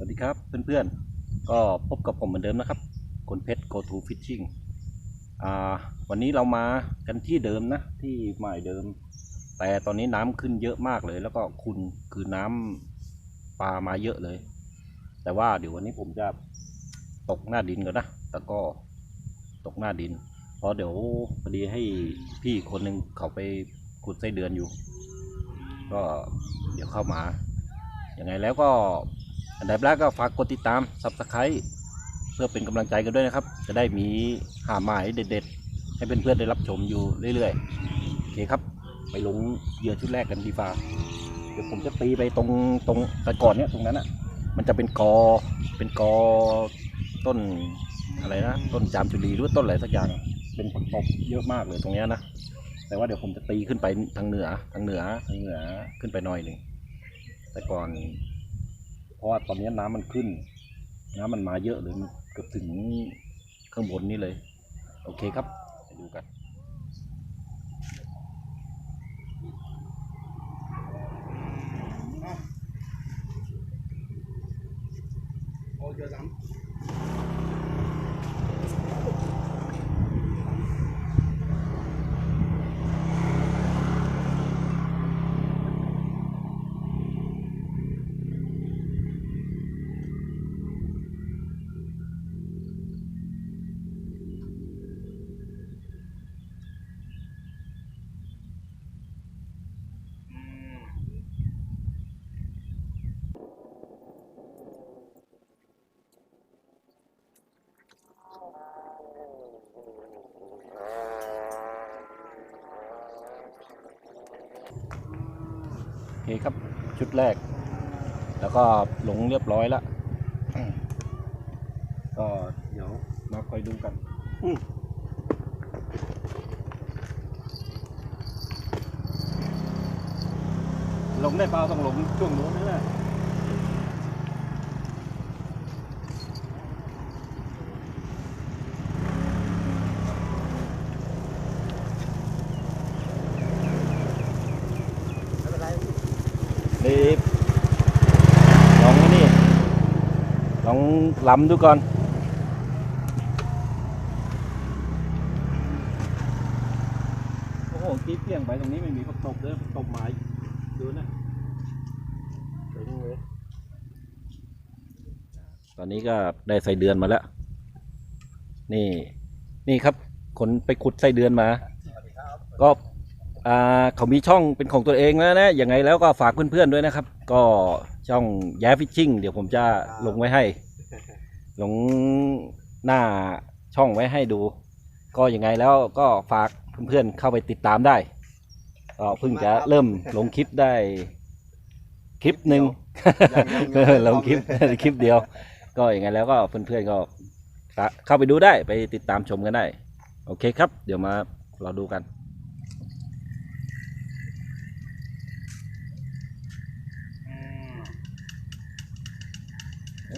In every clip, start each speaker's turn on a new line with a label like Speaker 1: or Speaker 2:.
Speaker 1: สวัสดีครับเพื่อนๆ ก็พบกับผมเหมือนเดิมนะครับคนเพชร go to fishing อ่าวันนี้เรามากันที่เดิมนะที่หมายเดิม แต่ตอนนี้น้ำขึ้นเยอะมากเลย แล้วก็คุณคือน้ำปลามาเยอะเลย แต่ว่าเดี๋ยววันนี้ผมจะตกหน้าดินก่อนนะแต่ก็ตกหน้าดิน เพราะเดี๋ยวพอดีให้พี่คนหนึ่งเขาไปขุดไส้เดือนอยู่ ก็เดี๋ยวเข้ามายังไงแล้วก็ อันดับแรกก็ฝากกดติดตาม subscribe เพื่อเป็นกำลังใจกันด้วยนะครับ จะได้มีหาหมายเด็ดๆ ให้เพื่อนๆได้รับชมอยู่เรื่อยๆโอเคครับ ไปลงเหยื่อชุดแรกกันดีฟ้าเดี๋ยวผมจะตีไปตรงตรงแต่ก่อนเนี้ยตรงนั้นอะ มันจะเป็นกอเป็นกอต้นอะไรนะ ต้นจามจุลีหรือต้นอะไรสักอย่างเป็นผักตบเยอะมากเลยตรงเนี้ยนะแต่ว่าเดี๋ยวผมจะตีขึ้นไปทางเหนือทางเหนือทางเหนือขึ้นไปหน่อยหนึ่งแต่ก่อน เพราะว่าตอนนี้น้ำมันขึ้น น้ำมันมาเยอะเลยเกือบถึงข้างบนนี้เลย โอเคครับไปดูกัน
Speaker 2: โอ้เจ
Speaker 1: เคครับ ชุดแรก แล้วก็ลงเรียบร้อยแล้วอืมก็เดี๋ยวมาคอยดูกันอืมลงได้เปล่าต้องลงช่วงนู้นนะ
Speaker 2: ไม่เป็นไร
Speaker 1: ดีลองไอ้นี่ ลองลำดูก่อนโอ้โหกีบเพียงไปตรงนี้ไม่มีผักตบเลยผักตบไม้ดูนะเจ๋งเลยตอนนี้ก็ได้ใส่เดือนมาแล้ว นี่นี่ครับคนไปขุดไส้เดือนมา ก็อ่าเขามีช่องเป็นของตัวเองแล้วนะ ยังไงแล้วก็ฝากเพื่อนๆด้วยนะครับ ก็ ช่องแย้ฟิชชิ่งเดี๋ยวผมจะลงไว้ให้ ลงหน้าช่องไว้ให้ดู ก็ยังไงแล้วก็ฝากเพื่อนๆเข้าไปติดตามได้ก็เพิ่งจะเริ่มลงคลิปได้คลิปหนึ่งลงคลิปคลิปเดียว ก็ยังไงแล้วก็เพื่อนๆก็เข้าไปดูได้ไปติดตามชมกันได้ โอเคครับ เดี๋ยวมาเราดูกัน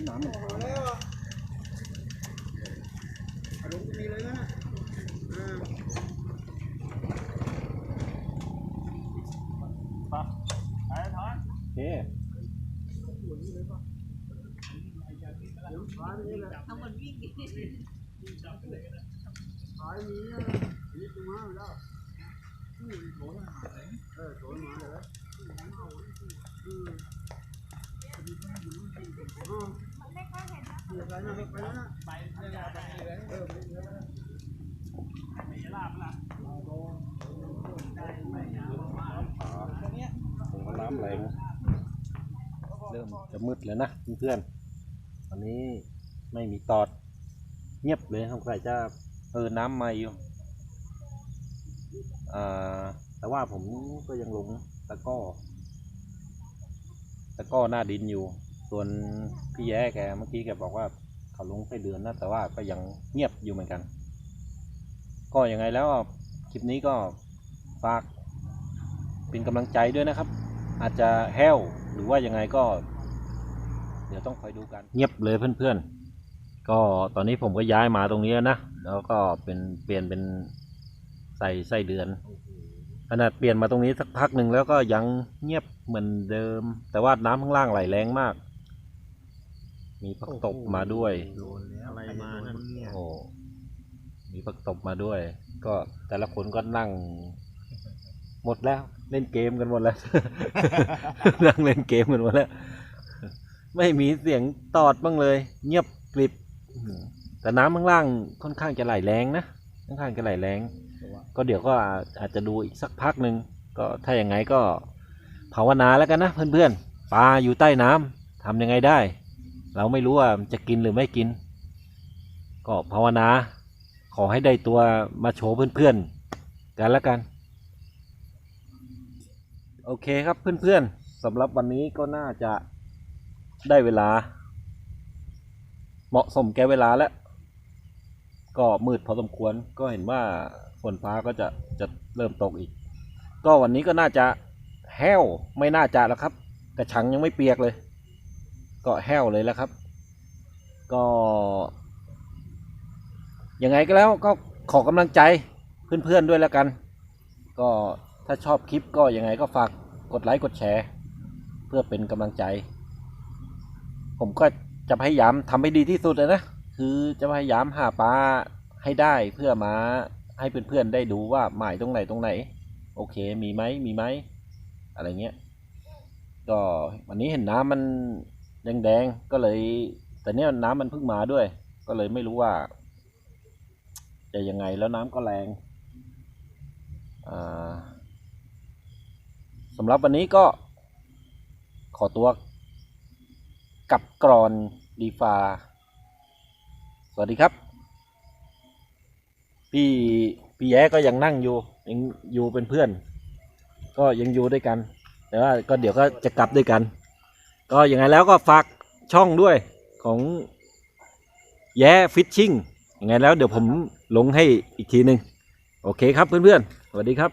Speaker 1: น้ำมัน
Speaker 2: พอแล้วอารมณ์ก็มีเลยนะอ่า
Speaker 1: โอเค
Speaker 2: ฟ้านี่แหละ
Speaker 3: ทั้งหมดวิ่ง
Speaker 2: ฟ้ามีนะนี่ตัวมาแล้วอืมโถนมาเออโถนมาเลยอืมอืมเดี๋ยวไป นะไปนะไปเนี่ยไปเลยเออไปเลยนะไม่ยาลาบละเราโดนได้ไหมอะตรงเนี้ย
Speaker 1: ผมก็น้ำแรงเริ่มจะมืดแล้วนะเพื่อนๆตอนนี้ไม่มีตอด เงียบเลยสงสัยจะเออน้ำมาอยู่แต่ว่าผมก็ยังลงตะก้อ ตะก้อหน้าดินอยู่ ส่วนพี่แย้แกเมื่อกี้แกบอกว่าเขาลงไส้เดือนนะแต่ว่าก็ยังเงียบอยู่เหมือนกัน ก็ยังไงแล้วคลิปนี้ก็ฝากเป็นกำลังใจด้วยนะครับ อาจจะแห้วหรือว่ายังไงก็ เดี๋ยวต้องคอยดูกันเงียบเลยเพื่อนๆ ก็ตอนนี้ผมก็ย้ายมาตรงนี้นะ แล้วก็เป็นเปลี่ยนเป็นใส่ไส้เดือนขนาดเปลี่ยนมาตรงนี้สักพักหนึ่งแล้วก็ยังเงียบเหมือนเดิม แต่ว่าน้ำข้างล่างไหลแรงมาก มีผักตบมาด้วย
Speaker 3: โดนแล้วอะไรมานั่นเนี่ย
Speaker 1: โอ้ มีผักตบมาด้วย ก็แต่ละคนก็นั่ง หมดแล้ว เล่นเกมกันหมดแล้ว นั่งเล่นเกมกันหมดแล้ว ไม่มีเสียงตอดบ้างเลย เงียบกริบอืมแต่น้ำข้างล่างค่อนข้างจะไหลแรงนะ ค่อนข้างจะไหลแรง ก็เดี๋ยวก็อาอาจจะดูอีกสักพักหนึ่ง ก็ถ้าอย่างไงก็ภาวนาแล้วกันนะเพื่อนๆ ปลาอยู่ใต้น้ำทำยังไงได้ เราไม่รู้ว่าจะกินหรือไม่กิน ก็ภาวนา ขอให้ได้ตัวมาโชว์เพื่อนๆกันแล้วกัน โอเคครับเพื่อนๆสำหรับวันนี้ก็น่าจะได้เวลา เหมาะสมแก่เวลาแล้ว ก็มืดพอสมควรก็เห็นว่าฝนฟ้าก็จะจะเริ่มตกอีก ก็วันนี้ก็น่าจะแห้วไม่น่าจะแล้วครับ กระชังยังไม่เปียกเลย ก็แห้วเลยแล้วครับ ก็ยังไงก็แล้วก็ขอกำลังใจเพื่อนๆด้วยแล้วกัน ก็ถ้าชอบคลิปก็ยังไงก็ฝากกดไลค์กดแชร์ เพื่อเป็นกำลังใจ ผมก็จะพยายามทำให้ดีที่สุดเลยนะ คือจะพยายามหาปลาให้ได้เพื่อมาให้เพื่อนๆได้ดูว่าหมายตรงไหนตรงไหน โอเคมีไหมมีไหมอะไรเงี้ย ก็วันนี้เห็นน้ำมัน แดงๆก็เลย แต่เนี้ยน้ำมันเพิ่งมาด้วย ก็เลยไม่รู้ว่า จะยังไงแล้วน้ำก็แรงอ่าสำหรับวันนี้ก็ขอตัวกลับกรอนดีฟา สวัสดีครับ พี่พี่แย้ก็ยังนั่งอยู่ ยังอยู่เป็นเพื่อน ก็ยังอยู่ด้วยกัน แต่ว่าก็เดี๋ยวก็จะกลับด้วยกัน ก็อย่างไงแล้วก็ฝากช่องด้วยของแย่ฟิชชิ่งยังไงแล้วเดี๋ยวผมลงให้อีกทีหนึ่งโอเคครับเพื่อนๆ สวัสดีครับ